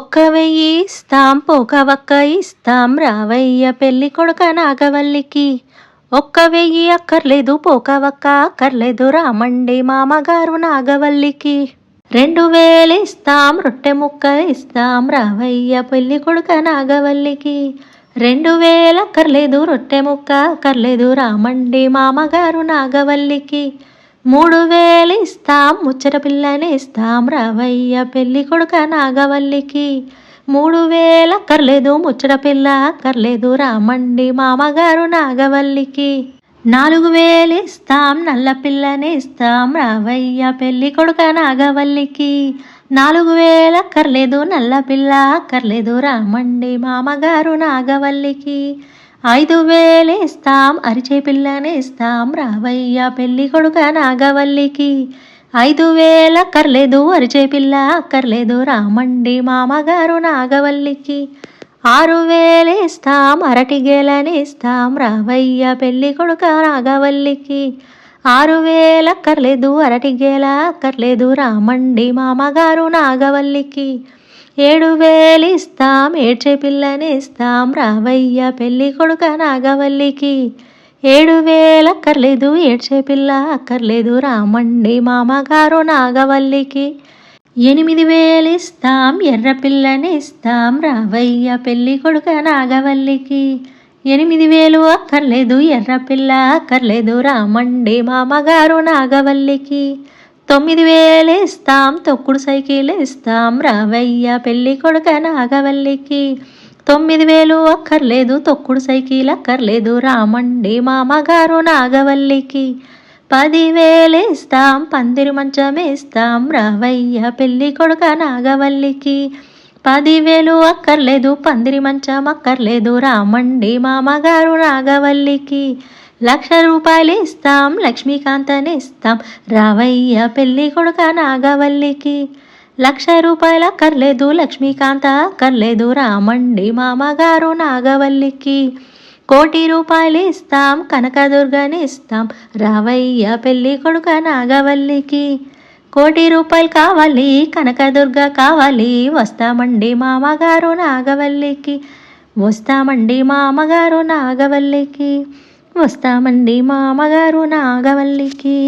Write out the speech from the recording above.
ఒక్క వెయ్యి ఇస్తాం పోక ఒక్క ఇస్తాం రావయ్య పెళ్ళి కొడుక నాగవల్లికి. ఒక్క వెయ్యి అక్కర్లేదు పోక ఒక్క అక్కర్లేదు రామండి మామగారు నాగవల్లికి. రెండు వేలు ఇస్తాం రొట్టె ముక్క ఇస్తాం రావయ్య పెళ్ళి కొడుక నాగవల్లికి. రెండు వేలు అక్కర్లేదు రొట్టె ముక్క అక్కర్లేదు రామండి మామగారు నాగవల్లికి. మూడు వేలు ఇస్తాం ముచ్చట పిల్లని ఇస్తాం రావయ్య పెళ్ళి కొడుక నాగవల్లికి. మూడు వేల అక్కర్లేదు ముచ్చట పిల్ల అక్కర్లేదు రామండి మామగారు నాగవల్లికి. నాలుగు వేలు ఇస్తాం నల్ల పిల్లని ఇస్తాం రావయ్య పెళ్ళి కొడుక నాగవల్లికి. నాలుగు వేల అక్కర్లేదు నల్ల పిల్ల అక్కర్లేదు రామండి మామగారు నాగవల్లికి. ఐదు వేలేస్తాం అరిచే పిల్లనేస్తాం రావయ్య పెళ్ళి కొడుక నాగవల్లికి. ఐదు వేల అక్కర్లేదు అరిచే పిల్ల అక్కర్లేదు రామండి మామగారు నాగవల్లికి. ఆరు వేలేస్తాం అరటి గేలనేస్తాం రావయ్య పెళ్ళి కొడుక నాగవల్లికి. ఆరు వేల అక్కర్లేదు అరటి గేల అక్కర్లేదు రామండి మామగారు నాగవల్లికి. ఏడు వేలిస్తాం ఏడ్చే పిల్లనిస్తాం రావయ్య పెళ్ళి కొడుక నాగవల్లికి. ఏడు వేలు అక్కర్లేదు ఏడ్చే పిల్ల అక్కర్లేదు రామండి మామగారు నాగవల్లికి. ఎనిమిది వేలు ఇస్తాం ఎర్ర పిల్లనిస్తాం రావయ్య పెళ్ళి కొడుక నాగవల్లికి. ఎనిమిది వేలు అక్కర్లేదు ఎర్ర పిల్ల అక్కర్లేదు రామండి మామగారు నాగవల్లికి. తొమ్మిది వేలేస్తాం తొక్కుడు సైకిల్ ఇస్తాం రావయ్య పెళ్ళి కొడుక నాగవల్లికి తొమ్మిది వేలు అక్కర్లేదు తొక్కుడు సైకిల్ అక్కర్లేదు. రామండి మామగారు నాగవల్లికి పదివేలేస్తాం పందిరి మంచమేస్తాం. రావయ్య పెళ్ళి కొడుక నాగవల్లికి పదివేలు అక్కర్లేదు పందిరి మంచం అక్కర్లేదు రామండి మామగారు నాగవల్లికి లక్ష రూపాయలు ఇస్తాం లక్ష్మీకాంతని ఇస్తాం రావయ్య పెళ్ళి కొడుక నాగవల్లికి లక్ష రూపాయల కర్లేదు లక్ష్మీకాంత కర్లేదు రామండి మామగారు నాగవల్లికి కోటి రూపాయలు ఇస్తాం కనకదుర్గని ఇస్తాం రావయ్య పెళ్ళి కొడుక నాగవల్లికి కోటి రూపాయలు కావాలి కనకదుర్గ కావాలి. వస్తామండి మామగారు నాగవల్లికి వస్తామండి మామగారు నాగవల్లికి. వస్తామండి మామగారు నాగవల్లికి.